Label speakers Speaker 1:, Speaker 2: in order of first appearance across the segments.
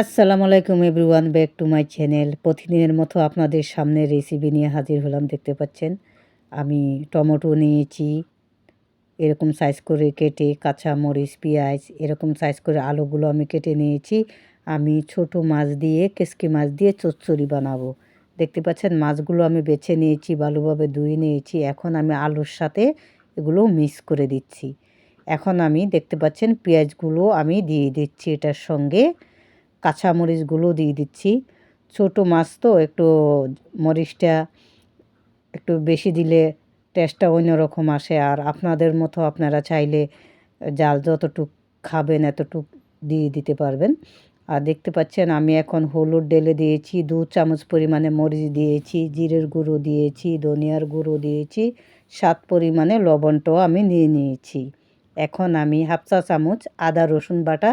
Speaker 1: আসসালামু আলাইকুম everyone, back to my channel. প্রতিদিনের মতো আপনাদের সামনে রেসিপি নিয়ে হাজির হলাম, দেখতে পাচ্ছেন। আমি টমেটো নিয়েছি, এরকম সাইজ করে কেটে কাঁচা মরিচ পেঁয়াজ, এরকম সাইজ করে আলুগুলো আমি কেটে নিয়েছি। আমি ছোট মাছ দিয়ে, কেসকি মাছ দিয়ে চচ্চড়ি বানাবো। দেখতে পাচ্ছেন, মাছগুলো আমি বেছে নিয়েছি, ভালোভাবে ধুয়ে নিয়েছি। এখন আমি আলুর সাথে এগুলো মিক্স করে দিচ্ছি। এখন আমি দেখতে পাচ্ছেন, পেঁয়াজগুলো আমি দিয়ে দিচ্ছি এটার সঙ্গে। কাঁচামরিচগুলো দিয়ে দিচ্ছি। ছোটো মাছ তো, একটু মরিচটা একটু বেশি দিলে টেস্টটা অন্যরকম আসে। আর আপনাদের মতো আপনারা চাইলে জাল যতটুক খাবেন এতটুক দিয়ে দিতে পারবেন। আর দেখতে পাচ্ছেন, আমি এখন হলুদ ডেলে দিয়েছি, দু চামচ পরিমাণে মরিচ দিয়েছি, জিরের গুঁড়ো দিয়েছি, ধনিয়ার গুঁড়ো দিয়েছি সাত পরিমাণে লবণটাও আমি নিয়ে নিয়েছি। এখন আমি হাফ চা চামচ আদা রসুন বাটা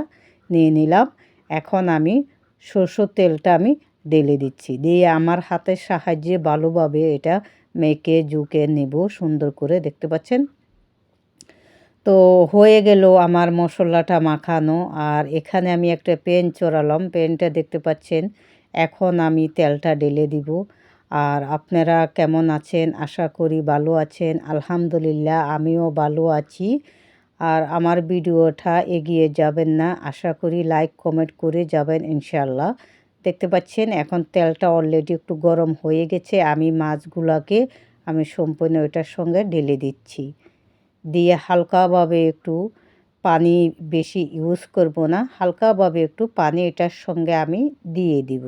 Speaker 1: নিয়ে নিলাম। এখন আমি সরষের তেলটা আমি ঢেলে দিচ্ছি। দিয়ে আমার হাতের সাহায্যে ভালোভাবে এটা মেখে, জুকে নেব সুন্দর করে, দেখতে পাচ্ছেন? তো হয়ে গেল আমার মশলাটা মাখানো। আর এখানে আমি একটা পেন চড়ালাম। পেনটা দেখতে পাচ্ছেন? এখন আমি তেলটা ঢেলে দিব। আর আপনারা কেমন আছেন? আশা করি ভালো আছেন। আলহামদুলিল্লাহ, আমিও ভালো আছি। আর আমার ভিডিওটা এগিয়ে যাবেন না। আশা করি লাইক কমেন্ট করে যাবেন ইনশাল্লাহ দেখতে পাচ্ছেন, এখন তেলটা অলরেডি একটু গরম হয়ে গেছে। আমি মাছগুলোকে আমি সম্পূর্ণ ওইটার সঙ্গে ঢেলে দিচ্ছি। দিয়ে হালকাভাবে একটু পানি বেশি ইউজ করব না। হালকাভাবে একটু পানি এটার সঙ্গে আমি দিয়ে দিব।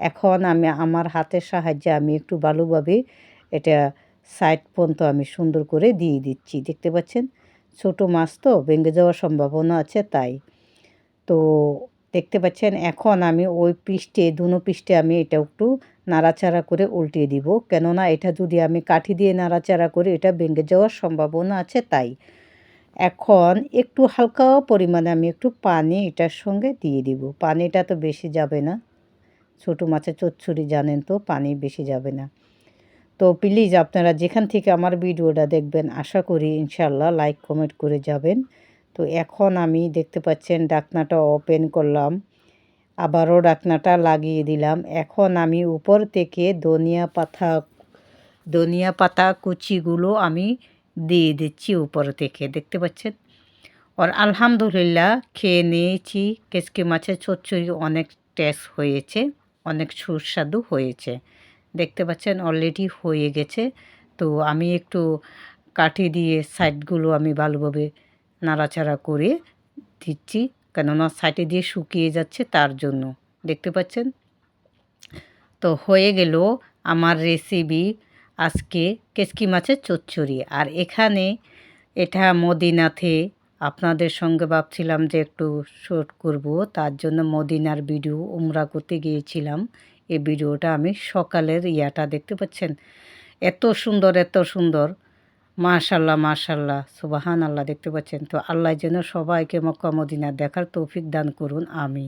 Speaker 1: এখন আমি, আমার হাতের সাহায্যে আমি একটু ভালোভাবে এটা সাইড পর্যন্ত আমি সুন্দর করে দিয়ে দিচ্ছি। দেখতে পাচ্ছেন? ছোট মাছ তো, ভেঙে যাওয়ার সম্ভাবনা আছে তাই। তো দেখতে পাচ্ছেন, এখন আমি ওই পৃষ্ঠে দুনো পৃষ্ঠে আমি এটা একটু নাড়াচাড়া করে উল্টিয়ে দিব। কেননা এটা যদি আমি কাঠি দিয়ে নাড়াচাড়া করি এটা ভেঙে যাওয়ার সম্ভাবনা আছে তাই। এখন একটু হালকা পরিমাণে আমি একটু পানি এটার সঙ্গে দিয়ে দিব। পানিটা তো বেশি যাবে না। ছোটো মাছের চচ্চড়ি জানেন তো, পানি বেশি যাবে না। তো প্লিজ আপনারা যেখান থেকে আমার ভিডিওটা দেখবেন, আশা করি ইনশাল্লাহ লাইক, কমেন্ট করে যাবেন। তো এখন আমি দেখতে পাচ্ছেন ডাকনাটা ওপেন করলাম, আবারও ডাকনাটা লাগিয়ে দিলাম। এখন আমি উপর থেকে ধনিয়া পাতা ধনিয়া পাতা কুচিগুলো আমি দিয়ে দিচ্ছি উপর থেকে, দেখতে পাচ্ছেন? আর আলহামদুলিল্লাহ খেয়ে নিয়েছি, কেসকে মাছের চচ্চড়ি অনেক টেস্ট হয়েছে, অনেক সুস্বাদু হয়েছে। দেখতে পাচ্ছেন অলরেডি হয়ে গেছে। তো আমি একটু কাঠি দিয়ে সাইডগুলো আমি ভালোভাবে নাড়াচাড়া করে দিচ্ছি, কেননা সাইডে দিয়ে শুকিয়ে যাচ্ছে তার জন্য। দেখতে পাচ্ছেন? তো হয়ে গেল আমার রেসিপি আজকে কেসকি মাছের চচ্চড়ি। আর এখানে এটা মদিনাতে আপনাদের সঙ্গে ভাবছিলাম যে একটু শ্যুট করব, তার জন্য মদিনার ভিডিও উমরা করতে গিয়েছিলাম। এই ভিডিওটা আমি সকালের ইয়াটা দেখতে পাচ্ছেন। এত সুন্দর এত সুন্দর। মাশাল্লাহ মাশাল্লাহ সুবাহান আল্লাহ দেখতে পাচ্ছেন। তো আল্লাহ যেন সবাইকে মক্কা মদিনা দেখার তৌফিক দান করুন, আমিন।